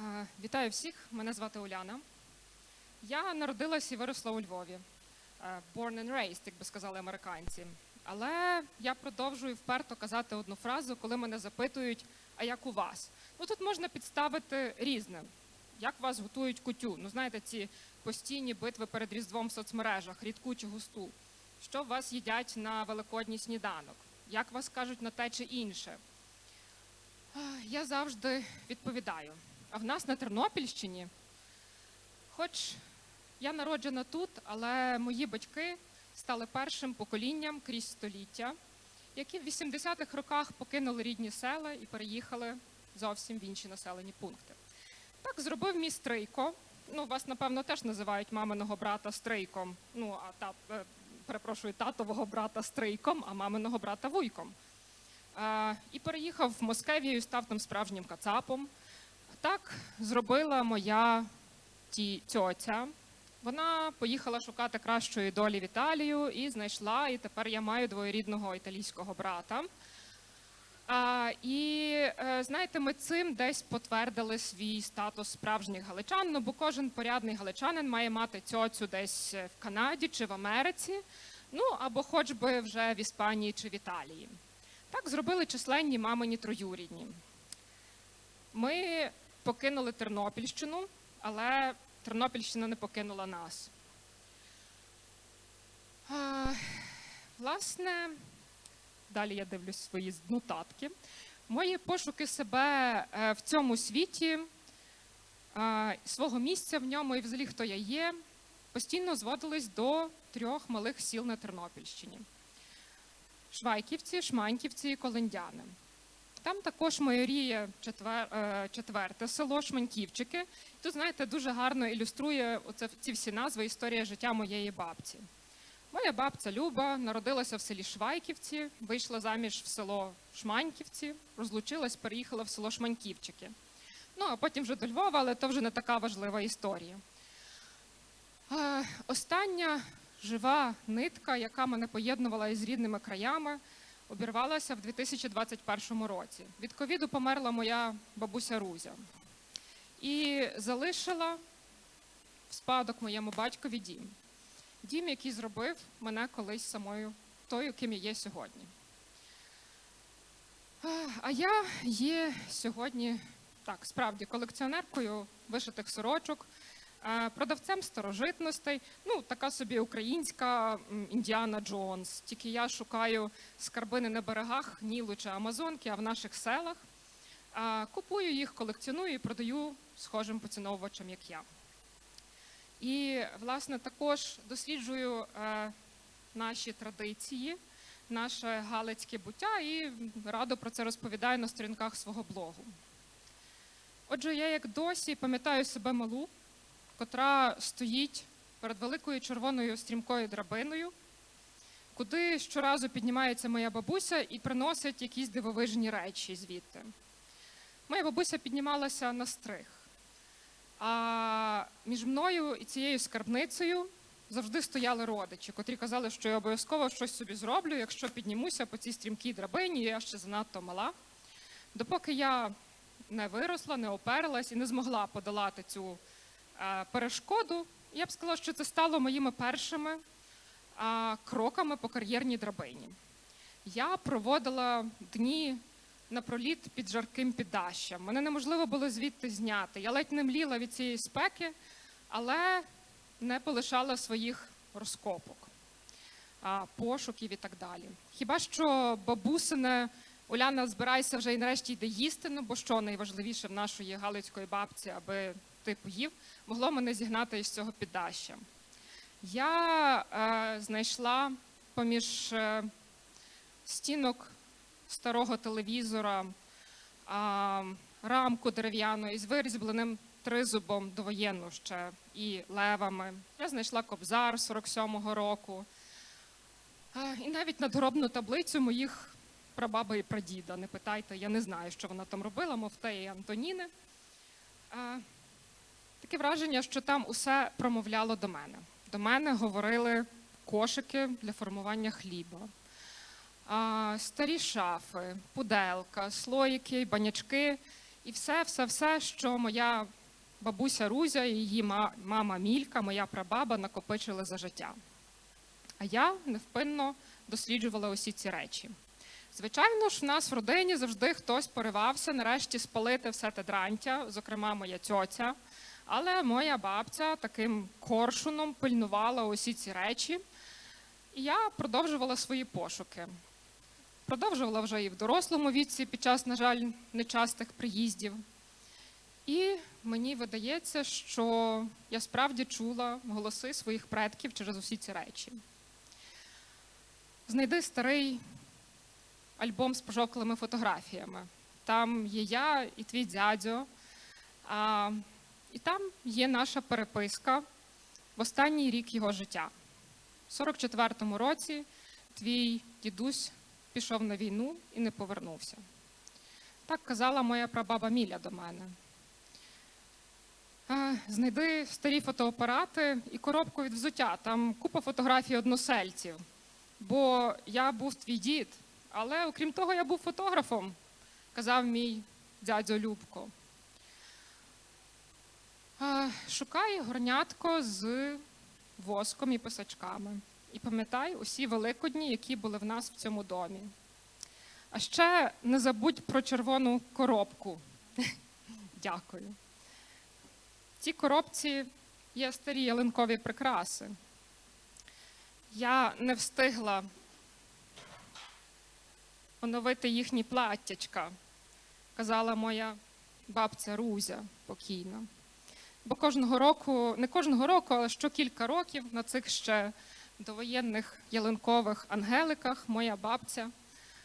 Е, Вітаю всіх, мене звати Уляна. Я народилась і виросла у Львові. Е, Born and raised, як би сказали американці. Але я продовжую вперто казати одну фразу, коли мене запитують, а як у вас? Ну тут можна підставити різне. Як вас готують кутю? Ну, знаєте, ці постійні битви перед Різдвом в соцмережах, рідку чи густу. Що вас їдять на великодній сніданок? Як вас кажуть на те чи інше? Я завжди відповідаю. А в нас на Тернопільщині, хоч я народжена тут, але мої батьки стали першим поколінням крізь століття, які в 80-х роках покинули рідні села і переїхали зовсім в інші населені пункти. Так зробив мій стрийко. Ну, вас, напевно, теж називають маминого брата стрийком. Ну, а та, е, перепрошую, татового брата стрийком, а маминого брата вуйком. Е, і переїхав в Москевію став там справжнім кацапом. Так зробила моя ті, тьотя. Вона поїхала шукати кращої долі в Італію і знайшла, і тепер я маю двоєрідного італійського брата. А, і е, знаєте, ми цим десь потвердили свій статус справжніх галичан. Ну, бо кожен порядний галичанин має мати цьоцю десь в Канаді чи в Америці, ну або хоч би вже в Іспанії чи в Італії. Так зробили численні мамині троюрідні. Ми покинули Тернопільщину, але Тернопільщина не покинула нас. Власне, далі я дивлюсь свої нотатки. Мої пошуки себе е, в цьому світі, е, свого місця в ньому і взагалі хто я є, постійно зводились до трьох малих сіл на Тернопільщині: Швайківці, Шманьківці і Колендяни. Там також майоріє четвер, е, четверте село Шманьківчики. Тут, знаєте, дуже гарно ілюструє оце, ці всі назви історія життя моєї бабці. Моя бабця Люба народилася в селі Швайківці, вийшла заміж в село Шманьківці, розлучилась, переїхала в село Шманьківчики. Ну, а потім вже до Львова, але то вже не така важлива історія. Е, Остання жива нитка, яка мене поєднувала із рідними краями, обірвалася в 2021 році. Від ковіду померла моя бабуся Рузя і залишила в спадок моєму батькові дім. Дім, який зробив мене колись самою тою, ким я є сьогодні. А я є сьогодні так, справді колекціонеркою вишитих сорочок, продавцем старожитностей. Ну, така собі українська Індіана Джонс. Тільки я шукаю скарби не на берегах Нілу чи Амазонки, а в наших селах. Е, Купую їх, колекціоную і продаю схожим поціновувачам, як я. І, власне, також досліджую е, наші традиції, наше галицьке буття і радо про це розповідаю на сторінках свого блогу. Отже, я як досі пам'ятаю себе малу, котра стоїть перед великою червоною стрімкою драбиною, куди щоразу піднімається моя бабуся і приносить якісь дивовижні речі звідти. Моя бабуся піднімалася на стриг. А між мною і цією скарбницею завжди стояли родичі, котрі казали, що я обов'язково щось собі зроблю, якщо піднімуся по цій стрімкій драбині, я ще занадто мала. Допоки я не виросла, не оперлась і не змогла подолати цю перешкоду, я б сказала, що це стало моїми першими е, кроками по кар'єрній драбині. Я проводила дні напроліт під жарким піддащем. Мене неможливо було звідти зняти. Я ледь не мліла від цієї спеки, але не полишала своїх розкопок, пошуків і так далі. Хіба що бабусине Уляна, збирайся вже і нарешті йде їсти, ну бо що найважливіше в нашої галицької бабці, аби ти поїв, могло мене зігнати із цього піддаща. Я е, знайшла поміж е, стінок старого телевізора, а, рамку дерев'яну із вирізбленим тризубом довоєнну ще і левами. Я знайшла кобзар 47-го року. А, і навіть надгробну таблицю моїх прабаби і прадіда. Не питайте, я не знаю, що вона там робила, мов те і Антоніни. А, таке враження, що там усе промовляло до мене. До мене говорили кошики для формування хліба старі шафи, пуделка, слоїки, банячки І все, все, все, що моя бабуся Рузя і її мама Мілька, моя прабаба накопичили за життя. А я невпинно досліджувала усі ці речі. Звичайно ж, в нас в родині завжди хтось поривався нарешті спалити все те дрантя, зокрема моя тьоця. Але моя бабця таким коршуном пильнувала усі ці речі. І я продовжувала свої пошуки. Продовжувала вже і в дорослому віці під час, на жаль, нечастих приїздів. І мені видається, що я справді чула голоси своїх предків через усі ці речі. Знайди старий альбом з пожовклими фотографіями. Там є я і твій дядьо. І там є наша переписка в останній рік його життя. У 44-му році твій дідусь пішов на війну і не повернувся. Так казала моя прабаба Міля до мене. Знайди старі фотоапарати і коробку від взуття. Там купа фотографій односельців. Бо я був твій дід, але окрім того, я був фотографом, казав мій дядьо Любко. Шукай горнятко з воском і писачками. І пам'ятай усі великодні, які були в нас в цьому домі. А ще не забудь про червону коробку. Дякую. В цій коробці є старі ялинкові прикраси. Я не встигла оновити їхні платтячка, казала моя бабця Рузя покійна. Бо кожного року, не кожного року, але що кілька років на цих ще довоєнних ялинкових ангеликах моя бабця,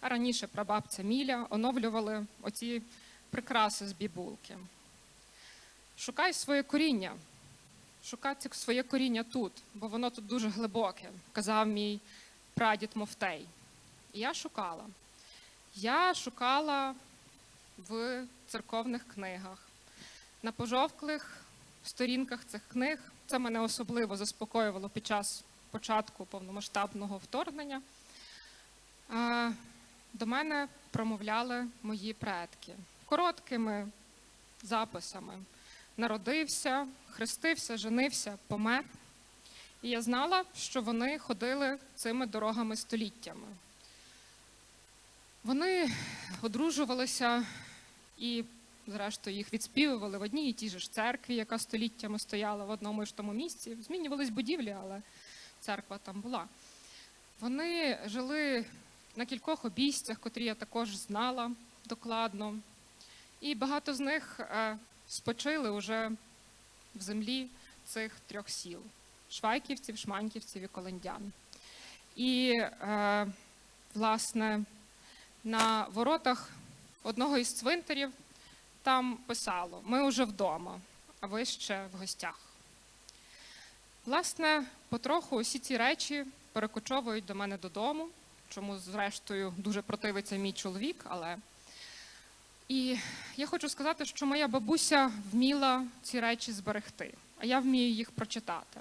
а раніше прабабця Міля оновлювали оці прикраси з бібулки. Шукай своє коріння. Шукай своє коріння тут, бо воно тут дуже глибоке, казав мій прадід Мовтей. І я шукала. Я шукала в церковних книгах, на пожовклих сторінках цих книг. Це мене особливо заспокоювало під час початку повномасштабного вторгнення. До мене промовляли мої предки короткими записами. Народився, хрестився, женився, помер. І я знала, що вони ходили цими дорогами століттями. Вони одружувалися і, зрештою, їх відспівували в одній і тій же ж церкві, яка століттями стояла в одному і ж тому місці. Змінювались будівлі, але церква там була. Вони жили на кількох обійстях, котрі я також знала докладно. І багато з них е, спочили уже в землі цих трьох сіл швайківців, шманьківців і колендян. І, е, власне, на воротах одного із цвинтарів там писало: Ми вже вдома, а ви ще в гостях. Власне, потроху усі ці речі перекочовують до мене додому, чому, зрештою, дуже противиться мій чоловік, але. І я хочу сказати, що моя бабуся вміла ці речі зберегти, а я вмію їх прочитати.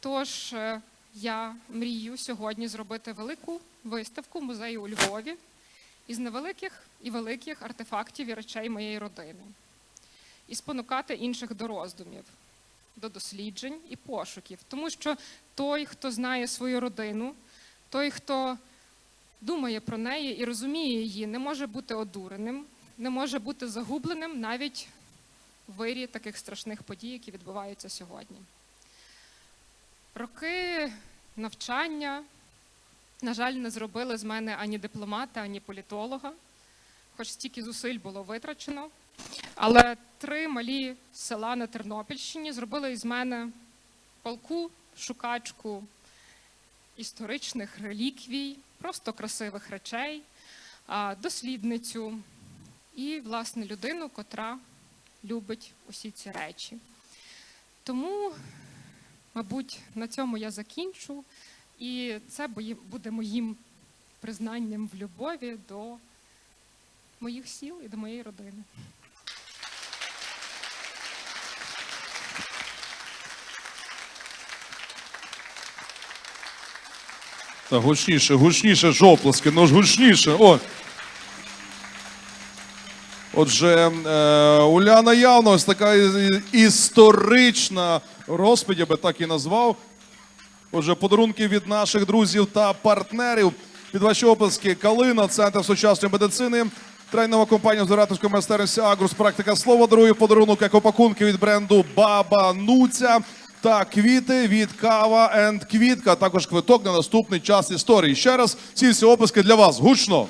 Тож е, я мрію сьогодні зробити велику виставку в музеї у Львові із невеликих і великих артефактів і речей моєї родини, і спонукати інших до роздумів, до досліджень і пошуків. Тому що той, хто знає свою родину, той, хто думає про неї і розуміє її, не може бути одуреним, не може бути загубленим навіть в вирі таких страшних подій, які відбуваються сьогодні. Роки навчання, на жаль, не зробили з мене ані дипломата, ані політолога, хоч стільки зусиль було витрачено. Але три малі села на Тернопільщині зробили із мене полку, шукачку історичних реліквій, просто красивих речей, дослідницю і, власне, людину, котра любить усі ці речі. Тому, мабуть, на цьому я закінчу, і це буде моїм признанням в любові до моїх сіл і до моєї родини. Та гучніше, гучніше ж оплески, ну ж гучніше. О. Отже, е, Уляна явно ось така історична розповідь, я би так і назвав. Отже, подарунки від наших друзів та партнерів. Під ваші описки Калина, центр сучасної медицини, тренова компанія з ораторської майстерності Агрус, практика слова дарує подарунок екопакунки від бренду Баба Нуця та квіти від Кава енд Квітка. Також квиток на наступний час історії. Ще раз ці всі описки для вас. Гучно.